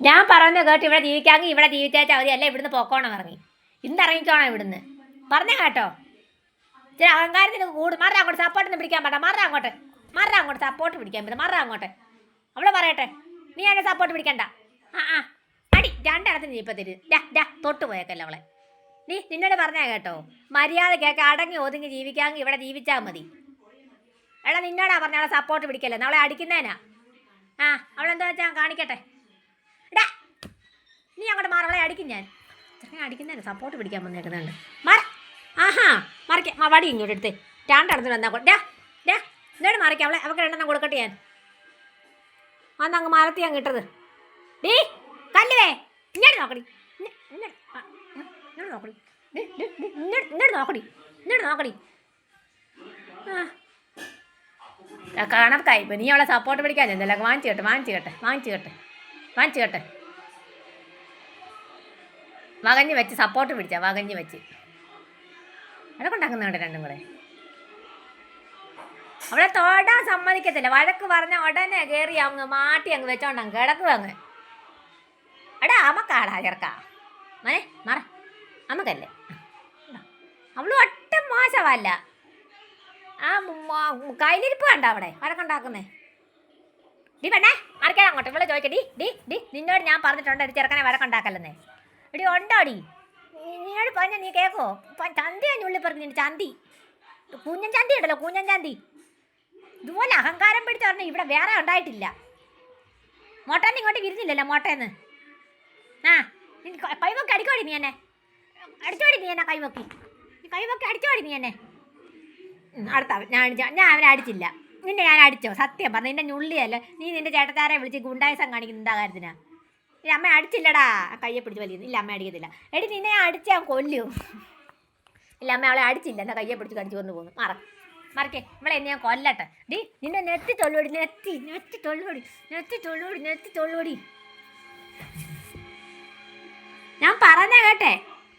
ഞാൻ പറഞ്ഞു കേട്ട് ഇവിടെ ജീവിക്കാമെങ്കിൽ ഇവിടെ ജീവിച്ചാൽ മതി. അല്ല ഇവിടുന്ന് പോക്കോണം ഇറങ്ങി ഇന്ന് ഇറങ്ങിക്കോണം ഇവിടുന്ന്. പറഞ്ഞ കേട്ടോ. ചില അഹങ്കാരത്തിന് കൂടും. മാറാ അങ്ങോട്ട് സപ്പോർട്ട് സപ്പോർട്ടിന് പിടിക്കാൻ പാടാ മാറാ അങ്ങോട്ട്. മാറാ അങ്ങോട്ട് സപ്പോർട്ട് പിടിക്കാൻ പറ്റും മാറാ അങ്ങോട്ട്. അവളെ പറയട്ടെ. നീ എന്നെ സപ്പോർട്ട് പിടിക്കണ്ട. ആ ആ. അടി രണ്ടിടത്ത് നീ ഇപ്പം തരും. ഡാ ഡാ തൊട്ട് പോയേക്കല്ല അവളെ. നീ നിന്നോട് പറഞ്ഞാ കേട്ടോ. മര്യാദ മര്യാദക്കൊക്കെ അടങ്ങി ഒതുങ്ങി ജീവിക്കാമെങ്കിൽ ഇവിടെ ജീവിച്ചാൽ മതി. എടാ നിന്നോടാ പറഞ്ഞ അവളെ സപ്പോർട്ട് പിടിക്കല്ലേ. അവളെ അടിക്കുന്നേനാ. ആ അവളെന്താ വെച്ചാൽ കാണിക്കട്ടെ? ഇടാ നീ അങ്ങോട്ട് മാറവളെ അടിക്കും ഞാൻ. ചെറുക്കൻ അടിക്കുന്നതിന് സപ്പോർട്ട് പിടിക്കാൻ വന്നേക്കുന്നുണ്ട് മാറ. ആഹാ മറിക്ക. വടി ഇങ്ങോട്ട് എടുത്തേ. രണ്ടിടത്തിന് വന്നാ കൊ- ഡാ ഡാ എന്നോട് മറിക്കാം അവളെ അവൾക്ക് രണ്ടെണ്ണം കൊടുക്കട്ടെ ഞാൻ. അന്ന് അങ്ങ് മറത്തി അങ്ങ് ഇട്ടത്. ഡീ കല്ലുവേ ഇങ്ങോട്ട് നോക്കടി. ഇങ്ങോട്ട് നോക്കടി. ഇങ്ങോട്ട് നോക്കടി. ഇങ്ങോട്ട് നോക്കടി. ആ കണക്കായി ഇപ്പം നീ അവളെ സപ്പോർട്ട് പിടിക്കാൻ ചെന്നല്ല വാങ്ങിച്ചു കേട്ടെ വാങ്ങിച്ചു കേട്ടെ വാങ്ങിച്ചു കേട്ടെ വാങ്ങിച്ചു കേട്ടെ. വകഞ്ഞ് വെച്ച് സപ്പോർട്ട് പിടിച്ച വകഞ്ഞ് വെച്ച്. വഴക്കുണ്ടാക്കുന്നുണ്ട് രണ്ടും കൂടെ. അവളെ തൊടാൻ സമ്മതിക്കത്തില്ല. വഴക്ക് പറഞ്ഞ ഉടനെ കയറി അങ്ങ് മാട്ടി അങ്ങ് വെച്ചോണ്ട് അങ്ങ് കിടക്കുക അങ്ങ്. എടാ അമ്മക്കാടാ ചെറുക്ക. മനെ മറ. അമ്മക്കല്ലേ? അവൾ ഒട്ടും മോശമല്ല. ആ കൈനിരിപ്പ് കണ്ട അവിടെ? വഴക്കുണ്ടാക്കുന്നേ ഡി പെണ്ണേ മറിക്കാൻ അങ്ങോട്ട്. ഇവിടെ ചോദിക്കടി ഡി ഡി നിന്നോട് ഞാൻ പറഞ്ഞിട്ടുണ്ട് ഒരു ചെറുക്കനെ വഴക്കുണ്ടാക്കല്ലെന്നേ എടി ഉണ്ടോടി നിന്നോട് പറഞ്ഞ നീ കേക്കോ? ചന്തി ഉള്ളിൽ പറഞ്ഞു ചന്തി. കൂഞ്ഞൻ ചന്തി ഉണ്ടല്ലോ കൂഞ്ഞൻ ചന്തി. ഇതുപോലെ അഹങ്കാരം പിടിച്ച് പറഞ്ഞാൽ ഇവിടെ വേറെ ഉണ്ടായിട്ടില്ല. മോട്ടേന്ന് ഇങ്ങോട്ട് വിരുന്നില്ലല്ലോ മോട്ടേന്ന്. ആ കൈവക്കി അടിക്കോടി നീ എന്നെ. അടിച്ചോടി നീ എന്നെ കൈവക്കി കൈവക്കി അടിച്ചോടി നീ എന്നെ. അടുത്ത. ഞാൻ അടിച്ച ഞാൻ അവനെ അടിച്ചില്ല. നിന്നെ ഞാൻ അടിച്ചോ? സത്യം പറഞ്ഞു നിന്റെ ഞുള്ളിയല്ല നീ നിന്റെ ചേട്ടത്താരെ വിളിച്ച് ഗുണ്ടായസം കാണിക്കുന്ന എന്താ കാര്യത്തിനാ? ഇല്ല അമ്മ അടിച്ചില്ലടാ. കയ്യെ പിടിച്ച് വലിയ ഇല്ല അമ്മ അടിക്കത്തില്ല. എടി നിന്നെ ഞാൻ ഞാൻ കൊല്ലും. ഇല്ല അമ്മ അവളെ അടിച്ചില്ല. എന്നാ കയ്യെ പിടിച്ച് കടിച്ചു കൊണ്ട് പോകുന്നു. മറ. മറക്കേ. ഇവളെ എന്നെ ഞാൻ കൊല്ലട്ടെ. ഡി നിന്നെ നെത്തി തൊള്ളുപടി നെത്തി നെത്തി തൊള്ളുപടി നെത്തി തൊള്ളുപടി നെത്തി തൊള്ളുപടി ഞാൻ പറഞ്ഞ കേട്ടെ.